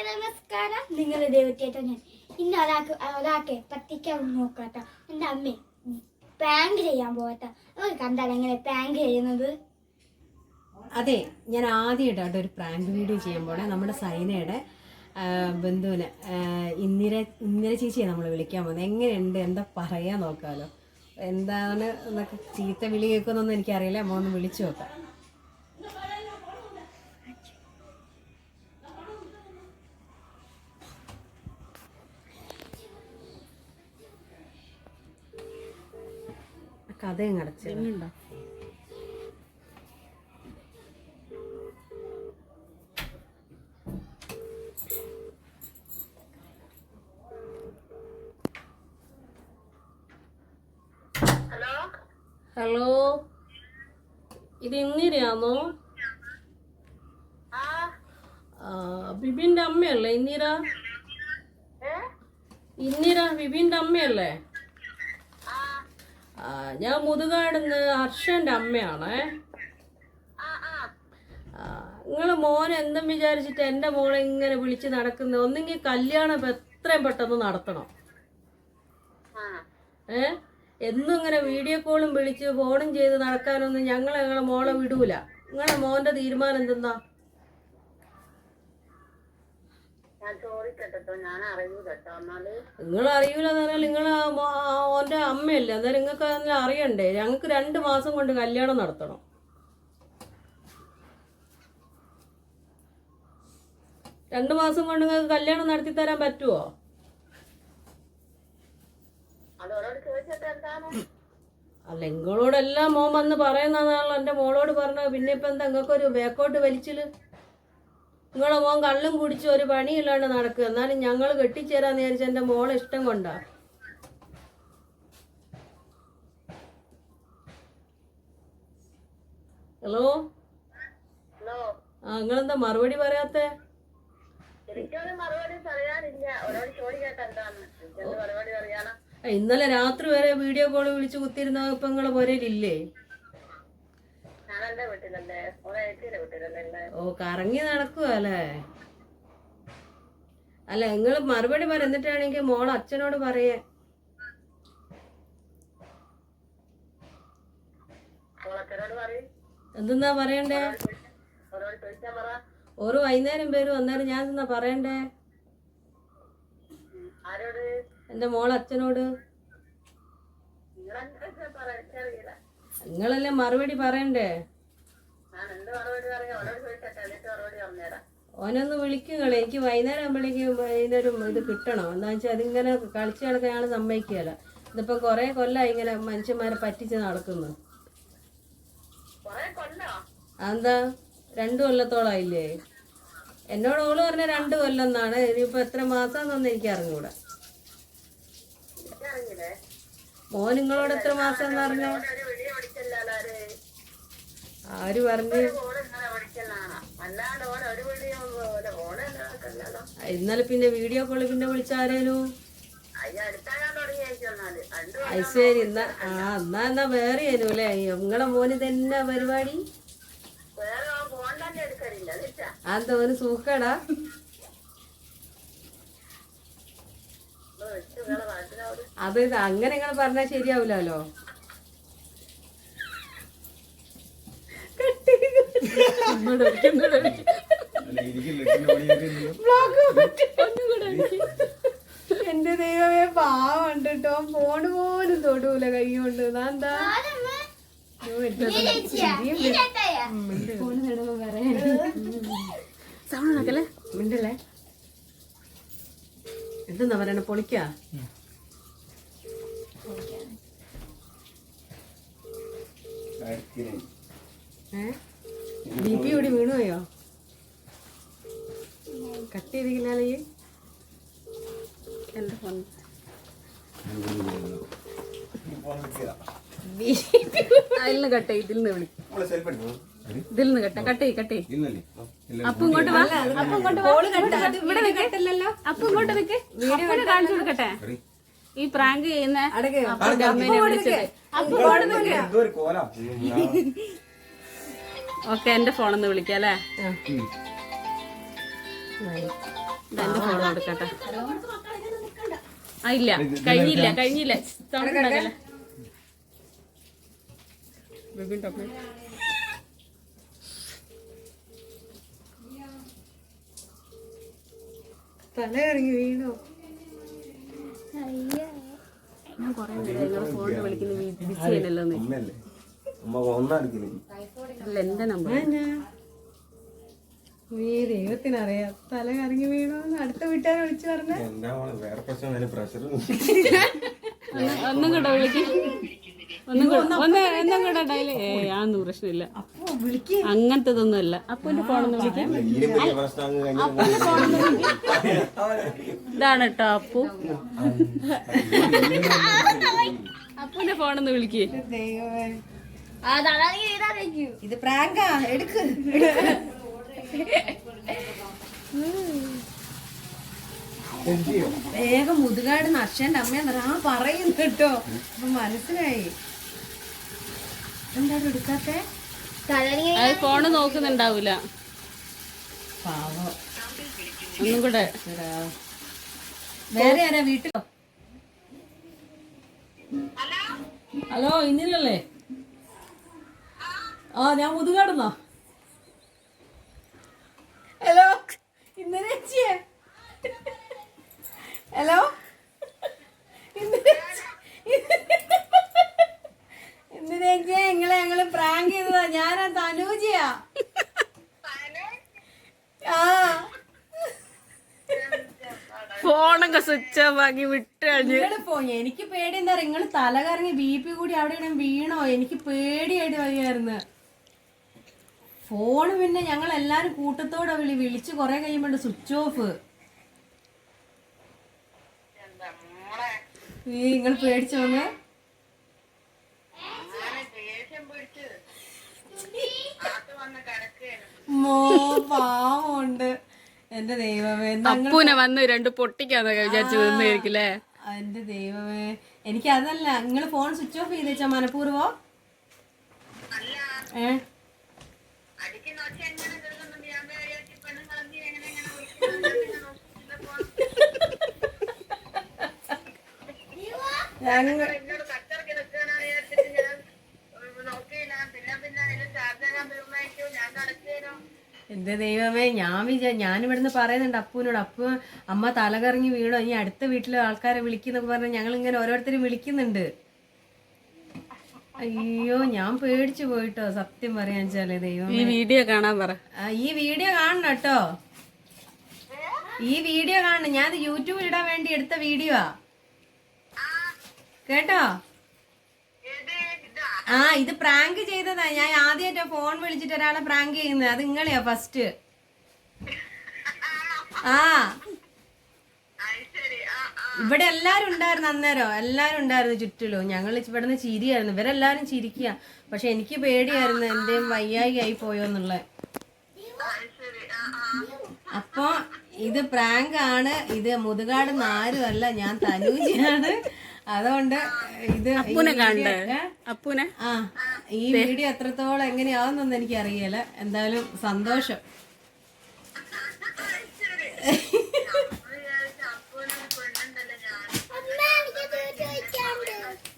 എല്ലാവർക്കും നമസ്കാരം നിങ്ങൾ ദൈവത്തേട്ടോ ഞാൻ ഇന്ന് ഒരാൾക്ക് ഒരാൾക്ക് പറ്റിക്കാൻ നോക്കാട്ടോ. എന്റെ അമ്മ പ്രാങ്ക് ചെയ്യാൻ പോകട്ടോ. അവർ കണ്ടാൽ എങ്ങനെ പ്രാങ്ക് ചെയ്യുന്നത്. അതെ ഞാൻ ആദ്യമായിട്ടാണ് ഒരു പ്രാങ്ക് വീഡിയോ ചെയ്യാൻ പോണേ. നമ്മുടെ സൈനയുടെ ബന്ധുവിന് ഇന്ദിര ഇന്ദിര ചേച്ചിയെ നമ്മൾ വിളിക്കാൻ പോകുന്നത് എങ്ങനെയുണ്ട്? എന്താ പറയാൻ നോക്കാമല്ലോ എന്താണ് എന്നൊക്കെ ചീത്ത വിളി കേൾക്കുന്നൊന്നും എനിക്കറിയില്ല. അമ്മ ഒന്ന് വിളിച്ചു നോക്കാം. കഥയും അടച്ചിട്ടുണ്ടോ ഹലോ? ഇത് ഇന്ദിരയാണോ ആ, ബിബിന്റെ അമ്മയല്ലേ ഇന്ദിര? ഇന്ദിര ബിബിന്റെ അമ്മയല്ലേ? ഞാൻ മുതുകാടുന്ന് ഹർഷന്റെ അമ്മയാണേ. നിങ്ങൾ മോൻ എന്തും വിചാരിച്ചിട്ട് എന്റെ മോളെ ഇങ്ങനെ വിളിച്ച് നടക്കുന്നത് ഒന്നെങ്കിൽ കല്യാണം എത്രയും പെട്ടെന്ന് നടത്തണം. ഏ? എന്നും ഇങ്ങനെ വീഡിയോ കോളും വിളിച്ച് ഫോണും ചെയ്ത് നടക്കാനൊന്നും ഞങ്ങൾ ഞങ്ങളെ മോളെ വിടൂല. നിങ്ങളെ മോന്റെ തീരുമാനം എന്തെന്നാ? നിങ്ങൾ അറിയൂല എന്നാൽ നിങ്ങൾ ഓന്റെ അമ്മയല്ലേ? അന്നേരം നിങ്ങൾക്ക് അതെല്ലാം അറിയണ്ടേ? ഞങ്ങൾക്ക് രണ്ട് മാസം കൊണ്ട് കല്യാണം നടത്തണം. രണ്ട് മാസം കൊണ്ട് നിങ്ങൾക്ക് കല്യാണം നടത്തി തരാൻ പറ്റുമോ അല്ല നിങ്ങളോടെല്ലാം മോൻ വന്ന് പറയുന്നതാണല്ലോ എന്റെ മോളോട് പറഞ്ഞത്. പിന്നെ ഇപ്പം എന്താ നിങ്ങൾക്കൊരു ബേക്കോട്ട് വലിച്ചിൽ? നിങ്ങളെ മോൻ കള്ളും കുടിച്ച് ഒരു പണിയില്ലാണ്ട് നടക്കുക എന്നാലും ഞങ്ങൾ കെട്ടിച്ചേരാൻ നേരിച്ച എന്റെ മോളെ ഇഷ്ടം കൊണ്ടാ. ഹലോ? ആ നിങ്ങളെന്താ മറുപടി പറയാത്ത? ഇന്നലെ രാത്രി വരെ വീഡിയോ കോൾ വിളിച്ച് കുത്തിയിരുന്ന ഇപ്പൊ നിങ്ങളെ പുരയിലില്ലേ ഞാൻ എന്റെ വീട്ടിലല്ലേ ഓളെ ഏച്ചിയുടെ വീട്ടിലല്ലേ ഉള്ളെ? ഓ കറങ്ങി നടക്കുക അല്ലേ? അല്ല നിങ്ങൾ മറുപടി പറ എന്നിട്ടാണെങ്കിൽ മോൾ അച്ഛനോട് പറയേ. എന്താ പറയും. എന്തെന്നാ പറയണ്ടേ? ഒരു വൈകുന്നേരം പേര് വന്നേരം ഞാൻ എന്താ പറയണ്ടേ? എന്റെ മോൾ അച്ഛനോട്. നിങ്ങളല്ലേ മറുപടി പറയണ്ടേ? ഓനൊന്ന് വിളിക്കുകളെ. എനിക്ക് വൈകുന്നേരം ആകുമ്പോഴേക്കും ഇതിനൊരു ഇത് കിട്ടണം. എന്താ വെച്ചാൽ അതിങ്ങനെ കളിച്ചു കിടക്കാനാണ് ഞങ്ങൾ സമ്മതിക്കുകയല്ല. ഇതിപ്പോൾ കുറേ കൊല്ലമായി ഇങ്ങനെ മനുഷ്യന്മാരെ പറ്റിച്ച് നടക്കുന്നു. എന്താ രണ്ടു കൊല്ലത്തോളായില്ലേ എന്നോട് ഓൾ പറഞ്ഞ രണ്ട് കൊല്ലം എന്നാണ്. ഇനിയിപ്പോ എത്ര മാസാന്നൊന്നും എനിക്ക് അറിഞ്ഞൂടാ. മോൻ നിങ്ങളോട് എത്ര മാസം എന്ന് പറഞ്ഞ ഓളെ ഒരു വീഡിയോ പിടിച്ചല്ലോ ആര് ആര് പറഞ്ഞു ഓൾ ഇങ്ങനെ പിടിക്കലാണ് അല്ലാണ്ട് ഓളെ ഒരു വീഡിയോ ഓളെ പറഞ്ഞു? ഇന്നലെ പിന്നെ വീഡിയോ കോൾ പിന്നെ വിളിച്ചാരേനു ശരി എന്നാ ആ എന്നാ എന്നാ വേറെ ആയിരുന്നു അല്ലേ നിങ്ങളെ മോന് തന്നെ പരിപാടി അതെന്താ ഒരു സൂക്കടാ? അത് അങ്ങനെ നിങ്ങൾ പറഞ്ഞാൽ ശരിയാവില്ലല്ലോ എന്റെ ദൈവമേ പാവണ്ട് കേട്ടോ ഫോണ് പോലും തൊടൂല കൈ കൊണ്ട്. എന്താ? മിണ്ടല്ലേ എന്തെന്നാ പറയണ? പൊളിക്കാ? ഏ? ബി പി കൂടി വീണുപോയോ? കട്ട് ചെയ്തില്ലാലേ എന്റെ ഫോൺ. അതിൽ കട്ടെ ഇതിൽ നിന്ന് വിളി. ഇതിൽ നിന്ന് കട്ടെ കട്ടെ കട്ടെ അപ്പൊ ഇങ്ങോട്ട് വാ. അപ്പൊ ഇങ്ങോട്ട് ഇവിടെ നിൽക്കട്ടല്ലോ അപ്പൊ ഇങ്ങോട്ട് നിൽക്ക് അപ്പനെ കാണിച്ചു കൊടുക്കട്ടെ. ഈ പ്രാങ്ക് ചെയ്യുന്ന അമ്മേനെ വിളിച്ചത് അപ്പൊ ഓക്കെ എന്റെ ഫോണൊന്ന് വിളിക്കാം അല്ലേ? എന്റെ ഫോൺ കൊടുക്കട്ടെ. ആ ഇല്ല. കഴിഞ്ഞില്ല കഴിഞ്ഞില്ല. സൗണ്ട് ഉണ്ടാക്കല്ലേ ബിബിൻ ടോപ്പ് തല ഇറങ്ങി വീണോ? ഞാൻ കൊറേ ഫോണിൽ വിളിക്കുന്ന ബിസി എന്ന്. അമ്മയല്ലേ? അമ്മ അല്ല എന്റെ നമ്പർ ഈ ദൈവത്തിനറിയാം തല കറങ്ങി വീണോന്ന് അടുത്ത വീട്ടുകാരെ വിളിച്ചു പറഞ്ഞ. ഒന്നും കൂടെ വിളിക്ക്. ഒന്നും കൂടെ ഒന്ന് ഒന്നും കൂടെ ഡയൽ ഏ അതൊന്നും പ്രശ്നമില്ല. വിളിക്ക്. അങ്ങനത്തതൊന്നും അല്ല. അപ്പന്റെ ഫോണൊന്ന് വിളിക്കാം. അങ്ങ് കഴിഞ്ഞ ഇതാണ് കേട്ടോ അപ്പു. അപ്പുന്റെ ഫോണൊന്ന് വിളിക്കേ. ദൈവമേ. ഇത് പ്രാങ്കാ എടുക്ക് വേഗം മുതുകാട് നർഷന്റെ അമ്മയെന്ന് ആ പറയുന്നു കേട്ടോ. അപ്പൊ മനസ്സിലായി. എന്താണ് എടുക്കാത്തെ? ഫോണ് നോക്കുന്നുണ്ടാവൂല. പാവം. ഒന്നും കൂടെ. വേറെ ആരാ വീട്ടിലോ? ഹലോ ഇന്നില്ലല്ലേ ആ ഞാൻ മുതുകാടുന്നോ ഹലോ ഇന്നലെ ചേച്ചിയെ. ഹലോ എന്തിനാ നിങ്ങളെ ഞങ്ങൾ പ്രാങ്ക് ചെയ്തതാ. ഞാനാ തനൂജിയാ. ആ. ഫോണൊക്കെ സ്വിച്ച് ഓഫ് ആക്കി വിട്ട് കഴിഞ്ഞ് നിങ്ങൾ പോയി എനിക്ക് പേടി എന്താ നിങ്ങൾ തല കറങ്ങി ബി പി കൂടി അവിടെ വീണോ? എനിക്ക് പേടിയായിട്ട് വയ്യായിരുന്നു ഫോണ് പിന്നെ ഞങ്ങൾ എല്ലാരും കൂട്ടത്തോടെ വിളി വിളിച്ച് കുറെ കഴിയുമ്പോണ്ട് സ്വിച്ച് ഓഫ് ഈ നിങ്ങൾ പേടിച്ചോന്ന് മോ പാവമുണ്ട്. എന്റെ ദൈവമേ അപ്പൂനെ വന്ന് രണ്ട് പൊട്ടിക്കാന്നൊക്കെ വിചാരിച്ചു നിന്നായിരിക്കില്ലേ എന്റെ ദൈവമേ. എനിക്ക് അതല്ല നിങ്ങൾ ഫോൺ സ്വിച്ച് ഓഫ് ചെയ്തേച്ചാ മനഃപൂർവോ? ഏ? കടച്ചേനോ എന്റെ ദൈവമേ ഞാൻ വിചാ ഞാൻ ഇവിടുന്ന് പറയുന്നുണ്ട് അപ്പൂനോട് അപ്പു അമ്മ തലകറങ്ങി വീണോ. ഇനി അടുത്ത വീട്ടിലെ ആൾക്കാരെ വിളിക്കുന്നൊക്കെ പറഞ്ഞ് ഞങ്ങൾ ഇങ്ങനെ ഓരോരുത്തരും വിളിക്കുന്നുണ്ട്. അയ്യോ ഞാൻ പേടിച്ചു പോയിട്ടോ സത്യം പറയാൻ വെച്ചാൽ ദൈവം ഈ വീഡിയോ കാണാൻ പറ. ഈ വീഡിയോ കാണണം കേട്ടോ. ഈ വീഡിയോ കാണണം. ഞാൻ യൂട്യൂബിൽ ഇടാൻ വേണ്ടി എടുത്ത വീഡിയോ കേട്ടോ? ആ ഇത് പ്രാങ്ക് ചെയ്തതാ. ഞാൻ ആദ്യമായിട്ടാ ഫോൺ വിളിച്ചിട്ട് ഒരാളെ പ്രാങ്ക് ചെയ്യുന്നത്. അത് നിങ്ങളെയാ ഫസ്റ്റ് ആ. ഇവിടെ എല്ലാരും ഉണ്ടായിരുന്നു അന്നേരം. എല്ലാരും ഉണ്ടായിരുന്നു ചുറ്റിലും. ഞങ്ങൾ ഇവിടുന്ന് ചിരിയായിരുന്നു. ഇവരെല്ലാരും ചിരിക്കുക പക്ഷെ എനിക്ക് പേടിയായിരുന്നു. എന്റെ വയ്യായി ആയി പോയോന്നുള്ള അപ്പൊ ഇത് പ്രാങ്ക് ആണ് ഇത് മുതുകാട് നാരുമല്ല ഞാൻ തനൂജിയാണ്. അതുകൊണ്ട് ഇത് അപ്പുന ആ ഈ വീഡിയോ എത്രത്തോളം എങ്ങനെയാവുന്നൊന്നും എനിക്ക് അറിയില്ല എന്തായാലും സന്തോഷം.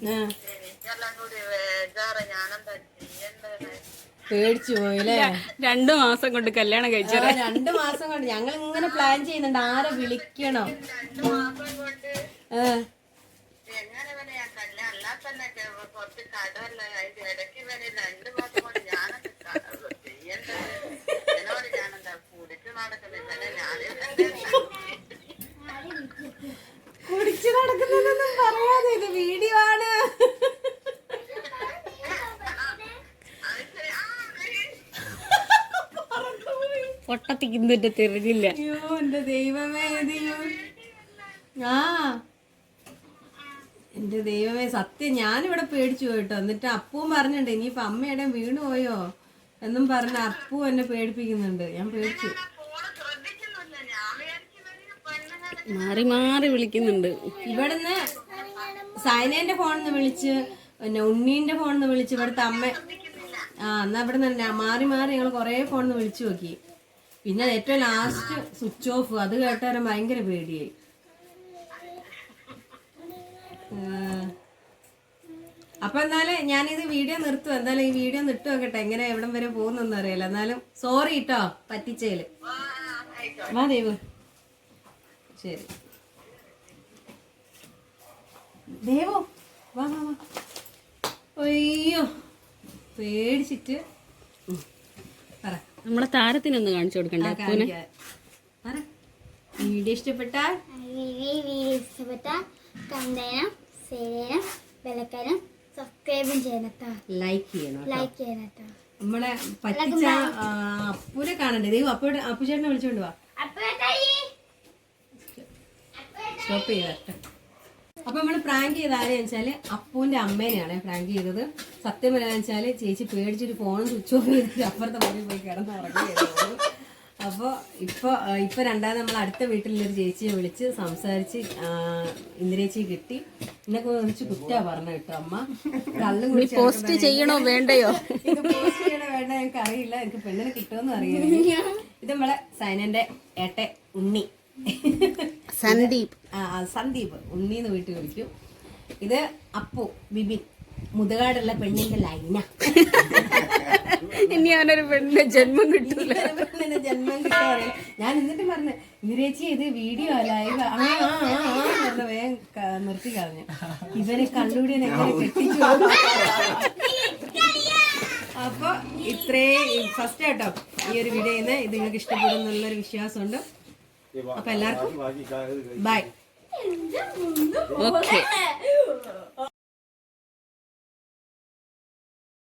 ആ, പേടിച്ചു പോയില്ലേ? രണ്ടു മാസം കൊണ്ട് കല്യാണം കഴിച്ചു രണ്ടു മാസം കൊണ്ട്. ഞങ്ങൾ ഇങ്ങനെ പ്ലാൻ ചെയ്യുന്നുണ്ട് ആരെ വിളിക്കണോ. കുടിച്ചു മാസം പറയാതെ ഇത് വീഡിയോ വരെ ഞാൻ കല്യാണം അല്ലാതെ തന്നെ കെ- കുറച്ച് കടമല്ല അതിന്റെ ഇടയ്ക്ക് വരെ രണ്ടു മാസം കൊണ്ട് ഞാനൊക്കെ കടവ് ചെയ്യേണ്ടത് എന്നോട് ഞാനെന്താ കുടിച്ചു നടക്കുന്നില്ല ഞാനെന്താ കുടിച്ചു നടക്കുന്നതൊന്നും പറയാതെ ഇത് വീഡിയോ ആണ് തെറിഞ്ഞില്ല അയ്യോ എന്റെ ദൈവമേ ആ. എന്റെ ദൈവമേ സത്യം ഞാനിവിടെ പേടിച്ചു പോയിട്ടോ. എന്നിട്ട് അപ്പവും പറഞ്ഞിട്ടുണ്ട് ഇനിയിപ്പൊ അമ്മയുടെ വീണു പോയോ? എന്നും പറഞ്ഞ അപ്പു എന്നെ പേടിപ്പിക്കുന്നുണ്ട്. ഞാൻ പേടിച്ചു. മാറി മാറി വിളിക്കുന്നുണ്ട്. ഇവിടുന്ന് സൈനേന്റെ ഫോണിൽ നിന്ന് വിളിച്ച് പിന്നെ ഉണ്ണീന്റെ ഫോണിൽ നിന്ന് വിളിച്ച് ഇവിടുത്തെ അമ്മ ആ എന്നാ ഇവിടെ നിന്ന് മാറി മാറി ഞങ്ങൾ കുറേ ഫോണിൽ നിന്ന് വിളിച്ചു നോക്കി. പിന്നെ ഏറ്റവും ലാസ്റ്റ് സ്വിച്ച് ഓഫ് അത് കേട്ടാലും ഭയങ്കര പേടിയായി. അപ്പൊ എന്നാലും ഞാനിത് വീഡിയോ നിർത്തും. എന്തായാലും ഈ വീഡിയോ നിട്ടു വെക്കട്ടെ എങ്ങനെ എവിടം വരെ പോകുന്നൊന്നും അറിയില്ല. എന്നാലും സോറി കേട്ടോ പറ്റിച്ചേൽ. വാ ശരി. ദേവോ വാ വാ വാ. അയ്യോ പേടിച്ചിട്ട്. നമ്മളെ താരത്തിനൊന്ന് കാണിച്ചു കൊടുക്കണ്ടേ വീഡിയോ ഇഷ്ടപ്പെട്ടാൽ? വീഡിയോ ഇഷ്ടപ്പെട്ട കണ്ടേനം സേനം വിലക്കരം സബ്സ്ക്രൈബും ചെയ്യണട്ടോ ലൈക്ക് ചെയ്യണം ലൈക്ക് ചെയ്യണട്ടോ നമ്മളെ പറ്റിച്ച അപ്പൂനെ കാണണ്ടേ? ദൈവം അപ്പൂടെ അപ്പുചേട്ടനെ വിളിച്ചോണ്ട് വാ. സ്റ്റോപ്പ് അപ്പൊ നമ്മൾ പ്രാങ്ക് ചെയ്ത ആരെയാണെന്ന് വെച്ചാൽ അപ്പൂന്റെ അമ്മേനെയാണ് പ്രാങ്ക് ചെയ്തത്. സത്യം പറയാന്ന് വെച്ചാൽ ചേച്ചി പേടിച്ചിട്ട് ഫോണും സ്വിച്ച് ഓഫ് ചെയ്തിട്ട് അപ്പുറത്തെ മുറിയിൽ പോയി കിടന്ന് ഉറങ്ങുകയായിരുന്നു അപ്പോൾ ഇപ്പോൾ ഇപ്പോൾ രണ്ടാമത് നമ്മൾ അടുത്ത വീട്ടിലൊരു ചേച്ചിയെ വിളിച്ച് സംസാരിച്ച് ഇന്ദ്രേച്ചി കിട്ടി. എന്നെ കുറിച്ച് കുറ്റാ പറഞ്ഞു കേട്ടോ അമ്മ. കള്ളും കുടിച്ച് പോസ്റ്റ് ചെയ്യണോ വേണ്ടയോ? ഇത് പോസ്റ്റ് ചെയ്യണോ വേണ്ട എനിക്ക് അറിയില്ല. എനിക്ക് പെണ്ണിനെ കിട്ടുമെന്ന് അറിയില്ല. ഇത് നമ്മളെ സൈനന്റെ ഏട്ടെ ഉണ്ണി. സന്ദീപ്. ആ, ആ, സന്ദീപ്. ഉണ്ണിന്ന് വീട്ടിൽ വിളിക്കും. ഇത് അപ്പു ബിബിൻ. മുതുകാടുള്ള പെണ്ണിന്റെ ലൈന. ഇനി അവനൊരു പെണ്ണിന്റെ ജന്മം കിട്ടൂല. പെണ്ണിന്റെ ജന്മം കിട്ടാറില്ല ഞാൻ എന്നിട്ട് പറഞ്ഞു ഇവരേച്ചി ഇത് വീഡിയോ ലൈവ് ആ ആ പറഞ്ഞ വേഗം നിർത്തി കളഞ്ഞു. ഇവരെ കണ്ടുപിടിയാൻ എങ്ങനെ കെട്ടിച്ചു അപ്പൊ ഇത്രേ ഫസ്റ്റ് ആയിട്ടോ ഈ ഒരു വീഡിയോ ഇത് നിങ്ങൾക്ക് ഇഷ്ടപ്പെടും എന്നുള്ളൊരു വിശ്വാസമുണ്ട്. അപ്പൊ എല്ലാവർക്കും ബൈ ഓക്കെ